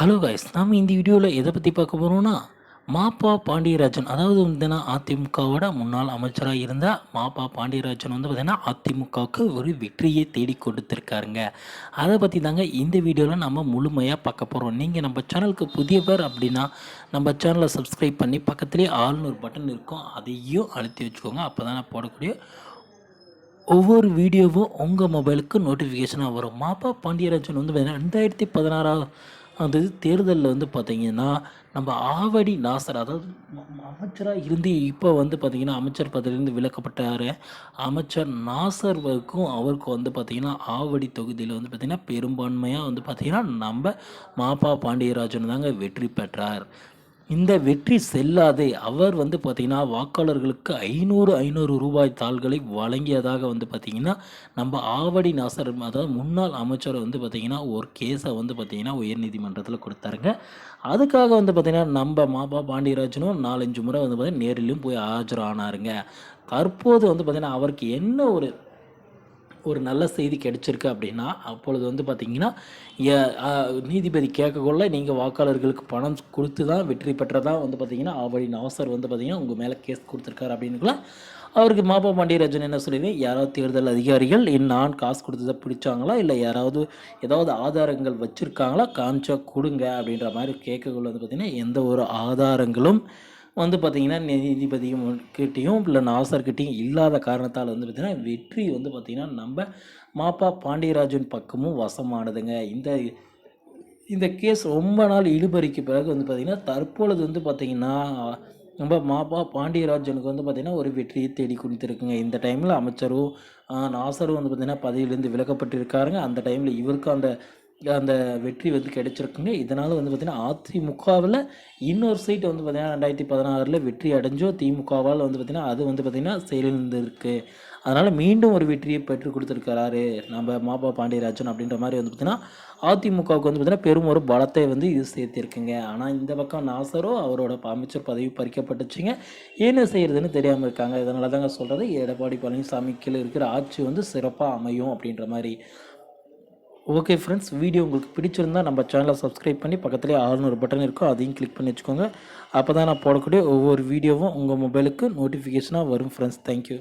Hello guys நாம் இந்த வீடியோவில் எதை பற்றி பார்க்க போகிறோம்னா மாப்பா பாண்டியராஜன் அதாவது வந்து அதிமுகவோட முன்னாள் அமைச்சராக இருந்த மாப்பா பாண்டியராஜன் வந்து பார்த்திங்கன்னா அதிமுகவுக்கு ஒரு வெற்றியை தேடி கொடுத்துருக்காருங்க. அதை பற்றி தாங்க இந்த வீடியோவில் நம்ம முழுமையாக பார்க்க போகிறோம் நீங்கள் நம்ம சேனலுக்கு புதியவர் அப்படின்னா நம்ம சேனலை சப்ஸ்கிரைப் பண்ணி பக்கத்துலேயே ஆள்னு ஒரு பட்டன் இருக்கும். அதையும் அழுத்தி வச்சுக்கோங்க. அப்போ தான் நான் போடக்கூடிய ஒவ்வொரு வீடியோவும் உங்கள் மொபைலுக்கு நோட்டிஃபிகேஷனாக வரும். மாப்பா பாண்டியராஜன் வந்து பார்த்தீங்கன்னா ரெண்டாயிரத்தி பதினாறாவது அந்த தேர்தலில் வந்து பார்த்திங்கன்னா நம்ம ஆவடி நாசர் அதாவது அமைச்சராக இருந்து இப்போ வந்து பார்த்திங்கன்னா அமைச்சர் பதவியிலேருந்து விலக்கப்பட்டார். அமைச்சர் நாசர் அவருக்கும் வந்து பார்த்திங்கன்னா ஆவடி தொகுதியில் வந்து பார்த்திங்கன்னா பெரும்பான்மையாக வந்து பார்த்திங்கன்னா நம்ம மாப்பா பாண்டியராஜன் தாங்க வெற்றி பெற்றார். இந்த வெற்றி செல்லாதே. அவர் வந்து பார்த்திங்கன்னா வாக்காளர்களுக்கு ஐநூறு ஐநூறு ரூபாய் தாள்களை வழங்கியதாக வந்து பார்த்திங்கன்னா நம்ம ஆவடி நாசர் அதாவது முன்னாள் அமைச்சர் வந்து பார்த்திங்கன்னா ஒரு கேஸை வந்து பார்த்திங்கன்னா உயர்நீதிமன்றத்தில் கொடுத்தாருங்க. அதுக்காக வந்து பார்த்திங்கன்னா நம்ம மாபா பாண்டியராஜனும் நாலஞ்சு முறை வந்து பார்த்திங்கன்னா நேரிலையும் போய் ஆஜரானாருங்க. தற்போது வந்து பார்த்திங்கன்னா அவருக்கு என்ன ஒரு ஒரு நல்ல செய்தி கிடைச்சிருக்கு அப்படின்னா அப்பொழுது வந்து பார்த்திங்கன்னா நீதிபதி கேட்கக்குள்ள நீங்கள் வாக்காளர்களுக்கு பணம் கொடுத்து தான் வெற்றி பெற்றதாக வந்து பார்த்திங்கன்னா ஆவடி அவசர் வந்து பார்த்திங்கன்னா உங்கள் மேலே கேஸ் கொடுத்துருக்காரு அப்படின்னுக்குள்ள அவருக்கு மாப்பா பாண்டியராஜன் என்ன சொல்லிடுறேன் யாராவது தேர்தல் அதிகாரிகள் என் நான் காசு கொடுத்ததை பிடிச்சாங்களா? இல்லை யாராவது ஏதாவது ஆதாரங்கள் வச்சுருக்காங்களா? காமிச்சா கொடுங்க அப்படின்ற மாதிரி கேட்கக்குள்ள வந்து பார்த்திங்கன்னா எந்த ஒரு ஆதாரங்களும் வந்து பார்த்திங்கன்னா நீதிபதியும் கிட்டேயும் இல்லை நாசர்கிட்டையும் இல்லாத காரணத்தால் வந்து பார்த்திங்கன்னா வெற்றி வந்து பார்த்திங்கன்னா நம்ம மாப்பா பாண்டியராஜன் பக்கமும் வசமானதுங்க. இந்த இந்த கேஸ் ரொம்ப நாள் இழுபறிக்கு பிறகு வந்து பார்த்திங்கன்னா தற்பொழுது வந்து பார்த்திங்கன்னா நம்ம மாப்பா பாண்டியராஜனுக்கு வந்து பார்த்திங்கன்னா ஒரு வெற்றியை தேடி கொடுத்துருக்குங்க. இந்த டைமில் அமைச்சரும் நாசரும் வந்து பார்த்திங்கன்னா பதவியிலேருந்து விலக்கப்பட்டிருக்காருங்க அந்த டைமில் இவருக்கு அந்த அந்த வெற்றி வந்து கிடைச்சிருக்குங்க. இதனால் வந்து பார்த்திங்கன்னா அதிமுகவில் இன்னொரு சைட் வந்து பார்த்திங்கன்னா ரெண்டாயிரத்தி பதினாறில் வெற்றி அடைஞ்சோ திமுகவால் வந்து பார்த்திங்கன்னா அது வந்து பார்த்திங்கன்னா செயலிழந்திருக்கு. அதனால் மீண்டும் ஒரு வெற்றியை பெற்று கொடுத்துருக்கிறாரு நம்ம மாப்பா பாண்டியராஜன் அப்படின்ற மாதிரி வந்து பார்த்திங்கன்னா அதிமுகவுக்கு வந்து பார்த்திங்கன்னா பெரும் ஒரு பலத்தை வந்து இது சேர்த்திருக்குங்க. ஆனால் இந்த பக்கம் நாசரோ அவரோட அமைச்சர் பதவி பறிக்கப்பட்டுச்சுங்க. என்ன செய்கிறதுன்னு தெரியாமல் இருக்காங்க. இதனால தாங்க சொல்கிறது எடப்பாடி பழனிசாமி கீழே இருக்கிற ஆட்சி வந்து சிறப்பாக அமையும் அப்படின்ற மாதிரி. ஓகே ஃப்ரெண்ட்ஸ் வீடியோ உங்களுக்கு பிடிச்சிருந்தா நம்ம சேனலை சப்ஸ்கிரைப் பண்ணி பக்கத்துலேயே ஆறுநூறு பட்டன் இருக்கும் அதையும் கிளிக் பண்ணி வச்சுக்கோங்க. அப்போ தான் நான் போடக்கூடிய ஒவ்வொரு வீடியோவும் உங்கள் மொபைலுக்கு நோட்டிஃபிகேஷனாக வரும் ஃப்ரெண்ட்ஸ் தேங்க்யூ